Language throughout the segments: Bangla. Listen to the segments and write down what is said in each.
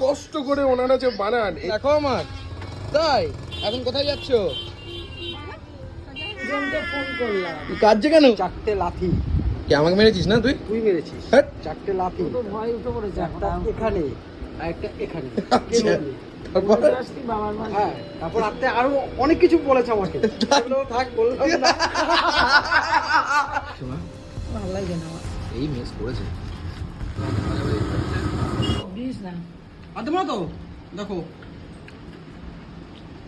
কষ্ট করে ওনারা যে বানান এ- দেখো আমার তাই এখন কোথায় যাচ্ছ? ফোন করলাম। কাজছে কেন? চারটে লাথি। কি আমাকে মেরেছিস না তুই? তুই মেরেছিস। হ্যাট। চারটে লাথি। ভয় উঠে পড়েছে একটা এখানে। আর একটা এখানে। আচ্ছা। তারপর? হ্যাঁ তারপর আপনি আরও অনেক কিছু বলেছে আমাকে। থাক বললাম না ভালো লাগে না আমার। এই মিস করেছে। দিস না। আর তোমরা তো। দেখো।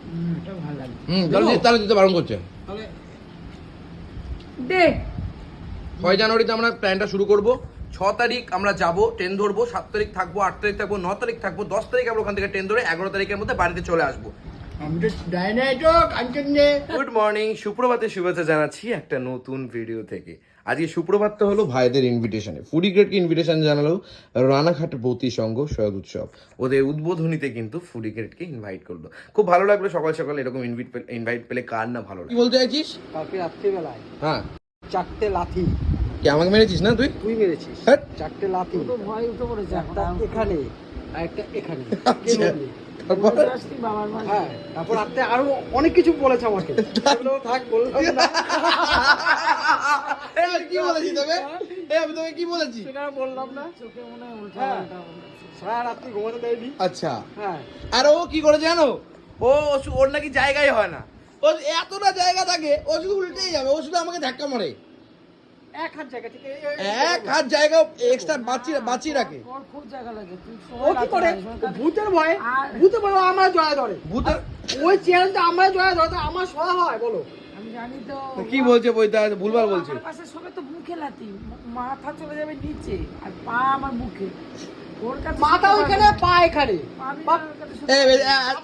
হুম, এটা ভালো লাগে। হুম তাহলে তাহলে দিতে বারণ করছে। তাহলে দে। ছয় জানুয়ারিতে আমরা প্ল্যানটা শুরু করব। ছ তারিখ আমরা যাব ট্রেন ধরবো সাত তারিখ থাকব আট তারিখ থাকব ন তারিখ থাকব দশ তারিখ আমরা ওখান থেকে ট্রেন ধরে এগারো তারিখের মধ্যে বাড়িতে চলে আসব। তো গুড মর্নিং সুপ্রভাতে শুভেচ্ছা জানাচ্ছি একটা নতুন ভিডিও থেকে। আজকে সুপ্রভাতটা হলো ভাইদের ইনভিটেশনে ফুডি গ্রেডকে ইনভিটেশন জানালো রানাঘাট বৌতি সংঘ সৈয়দ উৎসব। ওদের উদ্বোধনীতে কিন্তু ফুডি গ্রেডকে ইনভাইট করল। খুব ভালো লাগল সকাল সকাল এরকম ইনভাইট ইনভাইট পেলে কার না ভালো লাগে। বলতে চাইছিস? কালকে রাত্রিবেলায় হ্যাঁ। চারটে লাথি। কি আমাকে মেরেছিস না তুই? তুই মেরেছিস। হ্যাট। চারটে লাথি। ভয় উঠে পড়েছে একটা এখানে একটা এখানে। তারপর? হ্যাঁ তারপর আপনি আরও অনেক কিছু বলেছে আমাকে। থাক বললাম না। কি বলেছি তোকে? আমি তোকে কি বলেছি? সেটা বললাম না। চোখে মনে হয় উল্টা সারা রাত্রি ঘুমাতে দেয়নি। আচ্ছা। হ্যাঁ। আর ও কি করে জানো? ও ওর নাকি জায়গায় হয় না। ও এতটা জায়গা থাকে ও শুধু উল্টেই যাবে ও শুধু আমাকে ধাক্কা মারে। এক হাত জায়গা ঠিক এক হাত জায়গা এক্সট্রা বাঁচিয়ে বাঁচিয়ে রাখে। ও কি করে? ভূতের ভয়ে? ভূতের ভয়ে ও জয়া ধরে। ভূতের ওই চেয়ারটা আমার জয়া ধরে তো আমার শোয়া হয় বলো। জানি তো কি বলছে ভুলভাল বলছে। পাশে সবে তো মুখে লাতি মাথা চলে যাবে নিচে আর পা আমার মুখে। মাথা ওইখানে পা এখানে।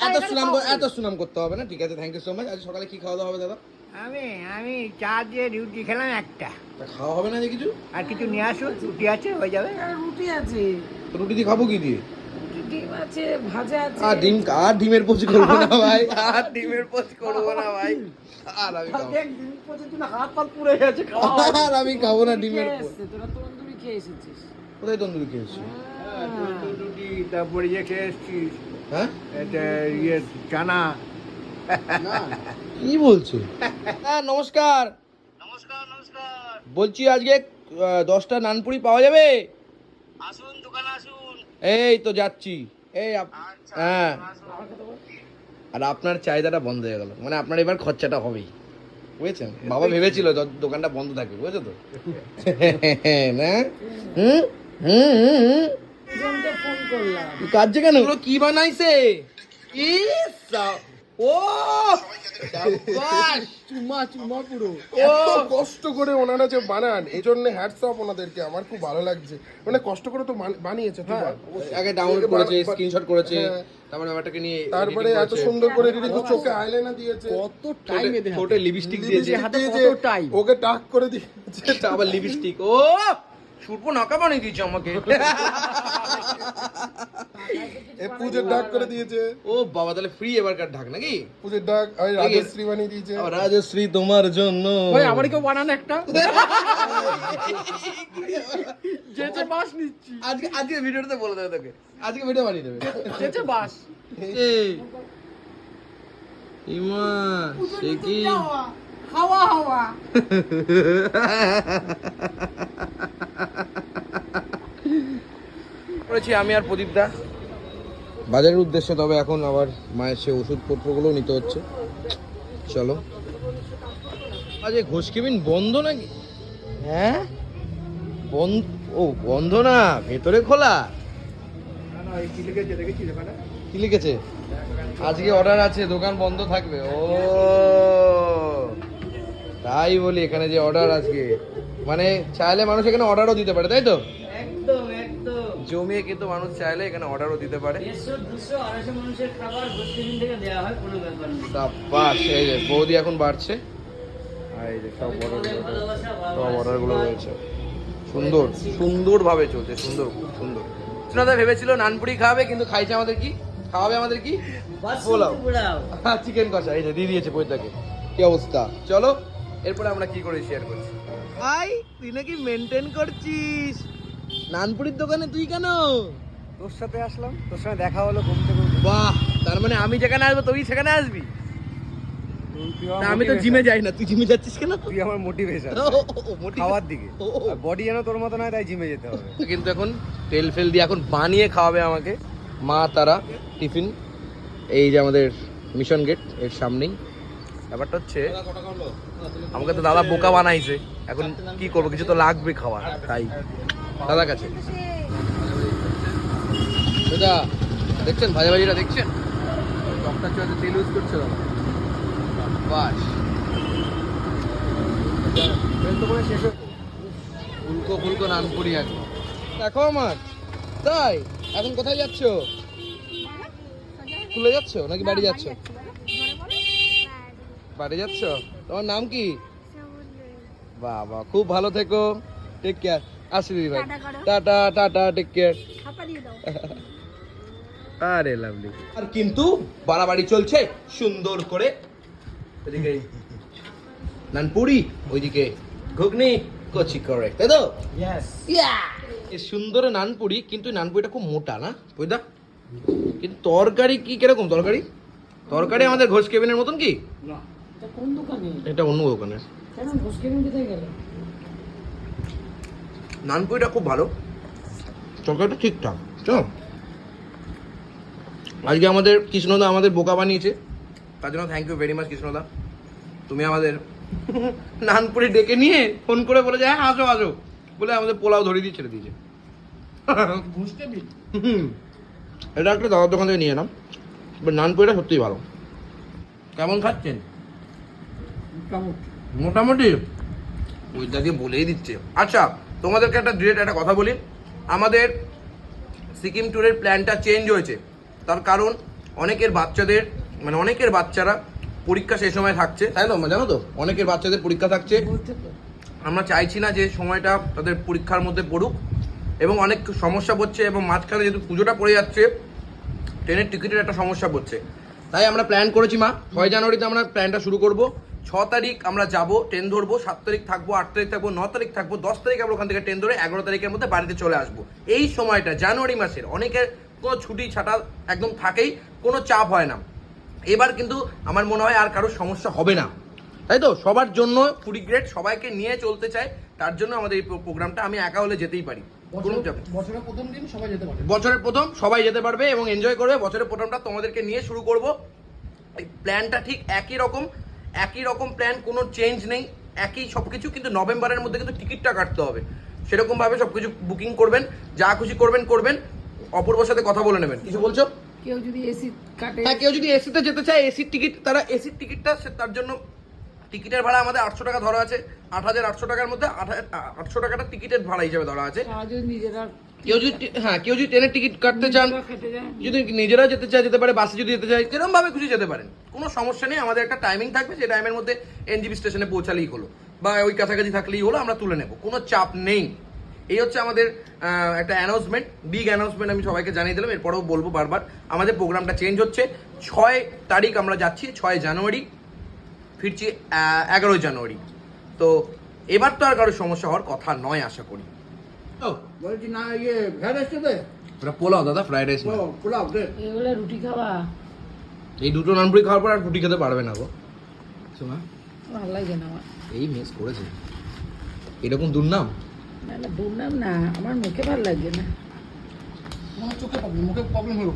এত সুনাম এত সুনাম করতে হবে না ঠিক আছে? থ্যাংক ইউ সো মাচ আজ সকালে কি খাওয়া দাওয়া হবে দাদা? আমি আমি চা দিয়ে রুটি খেলাম একটা। তা খাওয়া হবে না যে কিছু? আর কিছু নিয়ে আসুন রুটি আছে হয়ে যাবে। আর রুটি আছে। রুটি দিয়ে খাব কি দিয়ে? ডিম আছে ভাজা আছে। আর ডিম আর ডিমের পোচ করব না ভাই আর ডিমের পোচ করব না ভাই। আর আমি হাত পাল পুড়ে গেছে। না। আর আমি খাব না ডিমের খেয়ে পোচ। তোরা তন্দুরি খেয়ে এসেছিস। কোথায় তন্দুরি খেয়েছি রুটি তারপরে ইয়ে খেয়ে এসছিস হ্যাঁ? এটা ইয়ে চানা। কি বলছো? হ্যাঁ নমস্কার। নমস্কার নমস্কার। বলছি আজকে দশটা নানপুরি পাওয়া যাবে? আসুন দোকানে আসুন। এই তো যাচ্ছি। এই হ্যাঁ। আর আপনার চাহিদাটা বন্ধ হয়ে গেল। মানে আপনার এবার খরচাটা হবেই। বুঝেছেন? বাবা ভেবেছিল দোকানটা বন্ধ থাকবে বুঝেছ তো? না? হুম? হুম হুম হুম। ফোন করলাম। কাজে কেন? কি বানাইছে? ইস, ও! চুমা চুমা পুরো। এত কষ্ট করে ওনারা যে বানান এই জন্য হ্যাটস অফ ওনাদেরকে আমার খুব ভালো লাগছে। মানে কষ্ট করে তো বানিয়েছে তুই আগে ডাউনলোড করেছে স্ক্রিনশট করেছে হ্যাঁ। তারপরে ব্যাপারটাকে নিয়ে তারপরে এত সুন্দর করে রিডিং চোখে আইলাইনার দিয়েছে। কত টাইম এদের ঠোঁটে লিপস্টিক দিয়েছে। হাতে কত time? ওকে টাক করে দিয়েছে। আবার লিপস্টিক ও! সুরপো নাকা বানিয়ে দিয়েছে আমাকে। এ পুজোর ডাক করে দিয়েছে। ও বাবা তাহলে ফ্রি এবারকার ঢাক নাকি? পুজোর ডাক ওই রাজশ্রী বানিয়ে দিয়েছে। রাজশ্রী তোমার জন্য। আমার কেউ বানান একটা? যেচে বাস নিচ্ছি। আজকে আজকে ভিডিওটাতে বলে দেবে তোকে। আজকে ভিডিও বানিয়ে দেবে। যেচে বাস এই ইমা সে কি? হাওয়া হাওয়া। করেছি আমি আর প্রদীপ দা। বাজারের উদ্দেশ্যে তবে এখন আবার মায়ের সে ওষুধপত্রগুলো নিতে হচ্ছে। চলো। আজ এই ঘোষ কেবিন বন্ধ নাকি? হ্যাঁ? বন্ধ ও বন্ধ না ভেতরে খোলা? কি লিখেছে আজকে অর্ডার আছে দোকান বন্ধ থাকবে। ও তাই বলি এখানে যে অর্ডার আজকে। মানে চাইলে মানুষ এখানে অর্ডারও দিতে পারে তাই তো? জমিয়ে কিন্তু মানুষ চাইলে এখানে অর্ডারও দিতে পারে। মানুষের খাবার থেকে দেওয়া হয় কোনো ব্যাপার নেই। এই যে বৌদি এখন বাড়ছে। আর এই যে সব অর্ডার সব অর্ডারগুলো রয়েছে। সুন্দর সুন্দরভাবে চলছে সুন্দর খুব সুন্দর। সুনাদা ভেবেছিল নানপুরি খাওয়াবে কিন্তু খাইছে আমাদের কি? খাওয়াবে আমাদের কি? পোলাও। চিকেন কষা এই যে দিয়ে দিয়েছে পয়তাকে কি অবস্থা? চলো এরপরে আমরা কি করে শেয়ার করছি? ভাই তুই নাকি মেনটেন করছিস? নানপুরির দোকানে তুই কেন? তোর সাথে আসলাম তোর সাথে দেখা হলো ঘুম থেকে বাহ তার মানে আমি যেখানে আসব তুই সেখানে আসবি? আমি তো জিমে যাই না তুই জিমে যাচ্ছিস কেন? তুই আমার মোটিভেশন খাওয়ার দিকে। বডি যেন তোর মতো নয় তাই জিমে যেতে হবে। কিন্তু এখন তেল ফেল দিয়ে এখন বানিয়ে খাওয়াবে আমাকে মা তারা টিফিন। এই যে আমাদের মিশন গেটের সামনেই। ব্যাপারটা হচ্ছে আমাকে তো দাদা বোকা বানাইছে। এখন কি করব কিছু তো লাগবে খাওয়ার তাই। দাদা কাছে। দাদা দেখছেন ভাজা ভাজিটা দেখছেন ডক্টর চলছে তেল ইউজ করছে দাদা? বাস। ফুলকো ফুলকো নানপুরি একদম দেখো আমার। তাই এখন কোথায় যাচ্ছ? স্কুলে যাচ্ছ নাকি বাড়ি যাচ্ছ? বাড়ি যাচ্ছ? তোমার নাম কি? বাবা খুব ভালো থেকো। টেক কেয়ার আসি দিদি ভাই। টাটা টাটা টেক কেয়ার হাপা দিয়ে দাও। আরে লাভলি আর কিন্তু বাড়াবাড়ি চলছে সুন্দর করে। এদিকে নানপুরি ওইদিকে ঘুগনি কচি করে তাই তো? এই সুন্দর নানপুরি কিন্তু এই নানপুরিটা খুব মোটা না বুঝদা কিন্তু তরকারি কি কীরকম তরকারি? তরকারি আমাদের ঘোষ কেবিনের মতন কি? দোকানে? এটা অন্য দোকানের কেন ঘুষকেবিন কোথায় গেল নানপুরিটা খুব ভালো। তরকারিটা ঠিকঠাক। চল। আজকে আমাদের কৃষ্ণদা আমাদের বোকা বানিয়েছে। তার জন্য থ্যাংক ইউ ভেরি মাচ কৃষ্ণদা। তুমি আমাদের নানপুরি ডেকে নিয়ে ফোন করে বলে যে হ্যাঁ আসো আসো। বলে আমাদের পোলাও ধরিয়ে দিয়ে ছেড়ে দিয়েছে। এটা একটা দাদার দোকান থেকে নিয়ে এলাম। নানপুরিটা সত্যিই ভালো। কেমন খাচ্ছেন? মোটামুটি? ওই দাদি বলেই দিচ্ছে। আচ্ছা তোমাদেরকে একটা ডিরেক্ট একটা কথা বলি। আমাদের সিকিম ট্যুরের প্ল্যানটা চেঞ্জ হয়েছে। তার কারণ অনেকের বাচ্চাদের মানে অনেকের বাচ্চারা পরীক্ষা সেই সময় থাকছে। তাই তো জানো তো? অনেকের বাচ্চাদের পরীক্ষা থাকছে। আমরা চাইছি না যে সময়টা তাদের পরীক্ষার মধ্যে পড়ুক এবং অনেক সমস্যা পড়ছে এবং মাঝখানে যেহেতু পুজোটা পড়ে যাচ্ছে ট্রেনের টিকিটের একটা সমস্যা পড়ছে। তাই আমরা প্ল্যান করেছি মা। ছয় জানুয়ারিতে আমরা প্ল্যানটা শুরু করব। ছ তারিখ আমরা যাব ট্রেন ধরবো সাত তারিখ থাকব আট তারিখ থাকব ন তারিখ থাকব দশ তারিখ আমরা ওখান থেকে ট্রেন ধরে এগারো তারিখের মধ্যে বাড়িতে চলে আসব। এই সময়টা জানুয়ারি মাসের অনেকের কোনো ছুটি ছাটা একদম থাকেই কোনো চাপ হয় না। এবার কিন্তু আমার মনে হয় আর কারোর সমস্যা হবে না। তাই তো? সবার জন্য ফুডি গ্রেড সবাইকে নিয়ে চলতে চায় তার জন্য আমাদের এই প্রোগ্রামটা আমি একা হলে যেতেই পারি। বছরের প্রথম দিন সবাই যেতে পারে বছরের প্রথম সবাই যেতে পারবে এবং এনজয় করবে। বছরের প্রথমটা তোমাদেরকে নিয়ে শুরু করব। এই প্ল্যানটা ঠিক একই রকম। একই রকম প্ল্যান কোনো চেঞ্জ নেই একই সব কিছু কিন্তু নভেম্বরের মধ্যে কিন্তু টিকিটটা কাটতে হবে। সেরকমভাবে সব কিছু বুকিং করবেন যা খুশি করবেন করবেন অপূর্বর সাথে কথা বলে নেবেন। কিছু বলছো? কেউ যদি এসি কাটে। হ্যাঁ কেউ যদি এসিতে যেতে চায় এসির টিকিট তারা এসির টিকিটটা সে তার জন্য টিকিটের ভাড়া আমাদের আটশো টাকা ধরা আছে। আট হাজার আটশো টাকার মধ্যে আটশো টাকাটা টিকিটের ভাড়া হিসেবে ধরা আছে। কেউ যদি হ্যাঁ কেউ যদি ট্রেনের টিকিট কাটতে চান যদি নিজেরা যেতে চায় যেতে পারে বাসে যদি যেতে চায় যেরকম ভাবে খুশি যেতে পারেন। কোনো সমস্যা নেই আমাদের একটা টাইমিং থাকবে সেই টাইমের মধ্যে এনজিবি স্টেশনে পৌঁছালেই হলো বা ওই কাছাকাছি থাকলেই হলো আমরা তুলে নেব কোনো চাপ নেই। এই হচ্ছে আমাদের একটা অ্যানাউন্সমেন্ট বিগ অ্যানাউন্সমেন্ট আমি সবাইকে জানিয়ে দিলাম এরপরেও বলব বারবার আমাদের প্রোগ্রামটা চেঞ্জ হচ্ছে। ছয় তারিখ আমরা যাচ্ছি ছয় জানুয়ারি। ফিরছি এগারোই জানুয়ারি। তো এবার তো আর কারোর সমস্যা হওয়ার কথা নয় আশা করি। ও বলছি না ইয়ে ওটা পোলাও দাদা ফ্রাইড রাইস ও, পোলাও দে। এগুলো রুটি খাওয়া। এই দুটো নানপুরি খাওয়ার পর আর রুটি খেতে পারবে না গো। শোনা ভালো লাগে না আমার। এই মেস করেছে। এরকম দুর্নাম? না না দুর্নাম না আমার মুখে ভালো লাগছে না। চোখে প্রবলেম মুখে প্রবলেম হলো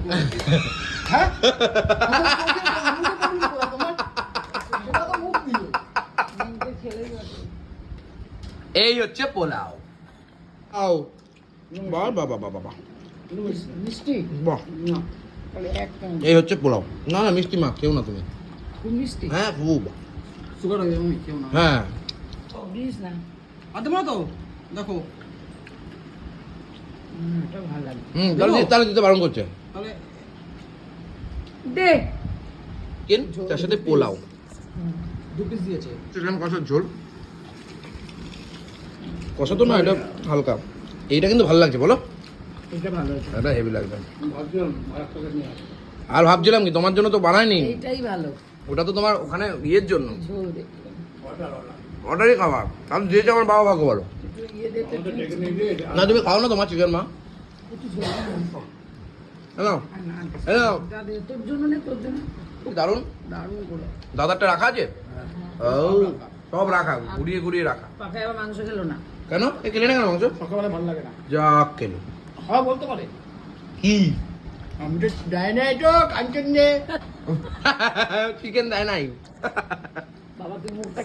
হ্যাঁ মুখে problem কোথায় তোমার? সেটা তো মুখ দিয়ে। মুখে খেলেই বটে। এই হচ্ছে পোলাও। আও। বাহ বাহ বাহ বাহ বাহ মিষ্টি? বাহ। এই হচ্ছে পোলাও। না না মিষ্টি মা কেউ না তুমি। খুব মিষ্টি? হ্যাঁ খুব। সুগার হয়ে যাবে কেউ না। হ্যাঁ। না। আদে তো দেখো। হুম, এটা ভালো লাগে। হুম তাহলে দি- তাহলে দিতে বারণ করছে। তাহলে দে। কেন? তার সাথে পোলাও। দু পিস দিয়েছে। চিকেন কষার ঝোল। কষা তো না এটা হালকা। এইটা কিন্তু ভালো লাগছে বলো। এটা ভালো আছে এটা হেভি লাগবে। আর ভাবছিলাম কি তোমার জন্য তো বানায়নি এইটাই ভালো। ওটা তো তোমার ওখানে ইয়ের জন্য। অর্ডারই খাওয়া। আমি দিয়েছি আমার বাবা ভাগ্য বলো না তুমি খাও না তোমার চিকেন মা। হ্যালো। হ্যালো। দাদা তোর জন্য নেই তোর জন্য। দারুণ দারুণ? দাদারটা রাখা আছে? সব রাখা ঘুরিয়ে ঘুরিয়ে রাখা। মাংস খেলো না। কেন? এ কেলে না কেন মাংস? সকালবেলা ভালো লাগে না। যাক কেন হ্যাঁ বলতে পারে। কি? আমি তো দেয় নাই তো কাঞ্চন চিকেন দেয় নাই। বাবা তুই মুখটা